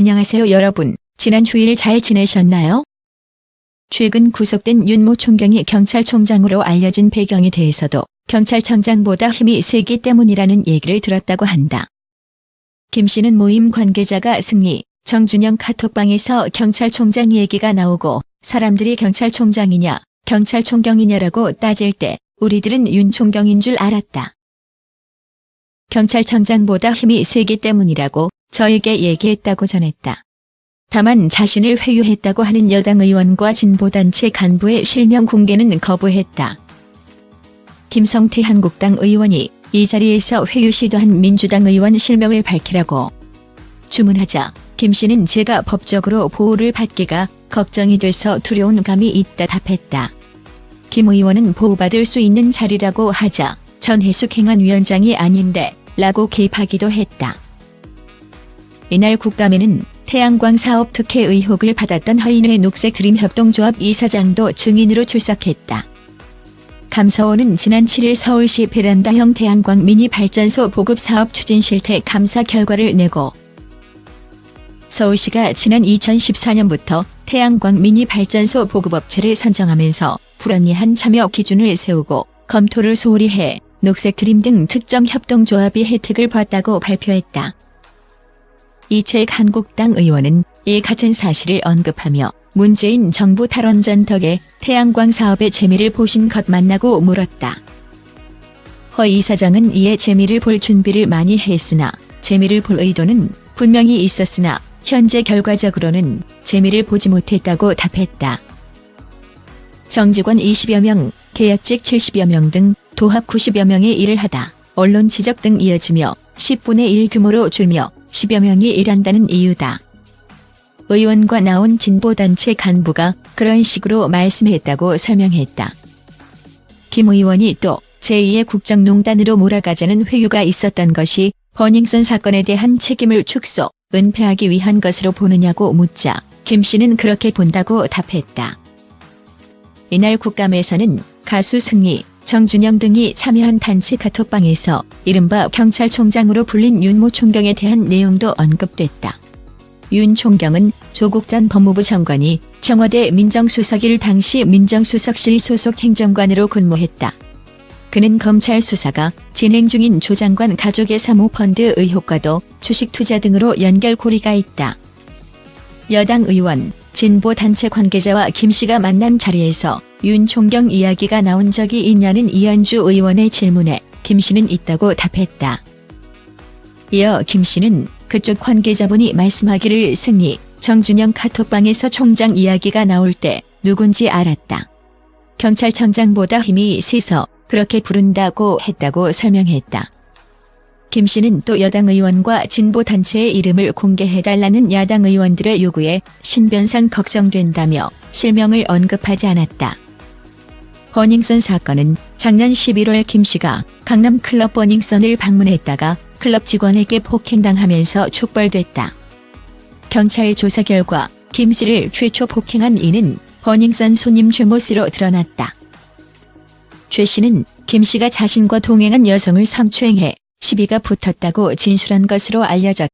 안녕하세요 여러분. 지난 주일 잘 지내셨나요? 최근 구속된 윤모 총경이 경찰총장으로 알려진 배경에 대해서도 경찰청장보다 힘이 세기 때문이라는 얘기를 들었다고 한다. 김 씨는 모임 관계자가 승리, 정준영 카톡방에서 경찰총장 얘기가 나오고 사람들이 경찰총장이냐, 경찰총경이냐라고 따질 때 우리들은 윤 총경인 줄 알았다. 경찰청장보다 힘이 세기 때문이라고 저에게 얘기했다고 전했다. 다만 자신을 회유했다고 하는 여당 의원과 진보단체 간부의 실명 공개는 거부했다. 김성태 한국당 의원이 이 자리에서 회유 시도한 민주당 의원 실명을 밝히라고 주문하자 김 씨는 제가 법적으로 보호를 받기가 걱정이 돼서 두려운 감이 있다 답했다. 김 의원은 보호받을 수 있는 자리라고 하자 전해숙 행안위원장이 아닌데 라고 개입하기도 했다. 이날 국감에는 태양광 사업 특혜 의혹을 받았던 허인회 녹색 드림 협동조합 이사장도 증인으로 출석했다. 감사원은 지난 7일 서울시 베란다형 태양광 미니 발전소 보급 사업 추진 실태 감사 결과를 내고 서울시가 지난 2014년부터 태양광 미니 발전소 보급업체를 선정하면서 불합리한 참여 기준을 세우고 검토를 소홀히 해 녹색 드림 등 특정 협동조합이 혜택을 봤다고 발표했다. 이채익 한국당 의원은 이 같은 사실을 언급하며 문재인 정부 탈원전 덕에 태양광 사업의 재미를 보신 것 맞나고 물었다. 허 이사장은 이에 재미를 볼 준비를 많이 했으나 재미를 볼 의도는 분명히 있었으나 현재 결과적으로는 재미를 보지 못했다고 답했다. 정직원 20여 명, 계약직 70여 명 등 도합 90여 명이 일을 하다 언론 지적 등 이어지며 10분의 1 규모로 줄며 10여 명이 일한다는 이유다. 의원과 나온 진보단체 간부가 그런 식으로 말씀했다고 설명했다. 김 의원이 또 제2의 국정농단으로 몰아가자는 회유가 있었던 것이 버닝썬 사건에 대한 책임을 축소, 은폐하기 위한 것으로 보느냐고 묻자 김 씨는 그렇게 본다고 답했다. 이날 국감에서는 가수 승리, 정준영 등이 참여한 단체 카톡방에서 이른바 경찰총장으로 불린 윤모 총경에 대한 내용도 언급됐다. 윤 총경은 조국 전 법무부 장관이 청와대 민정수석일 당시 민정수석실 소속 행정관으로 근무했다. 그는 검찰 수사가 진행 중인 조 장관 가족의 사모펀드 의혹과도 주식 투자 등으로 연결고리가 있다. 여당 의원, 진보 단체 관계자와 김 씨가 만난 자리에서 윤 총경 이야기가 나온 적이 있냐는 이현주 의원의 질문에 김 씨는 있다고 답했다. 이어 김 씨는 그쪽 관계자분이 말씀하기를 승리, 정준영 카톡방에서 총장 이야기가 나올 때 누군지 알았다. 경찰청장보다 힘이 세서 그렇게 부른다고 했다고 설명했다. 김 씨는 또 여당 의원과 진보 단체의 이름을 공개해달라는 야당 의원들의 요구에 신변상 걱정된다며 실명을 언급하지 않았다. 버닝썬 사건은 작년 11월 김 씨가 강남 클럽 버닝썬을 방문했다가 클럽 직원에게 폭행당하면서 촉발됐다. 경찰 조사 결과 김 씨를 최초 폭행한 이는 버닝썬 손님 죄모스로 드러났다. 최 씨는 김 씨가 자신과 동행한 여성을 성추행해 시비가 붙었다고 진술한 것으로 알려졌다.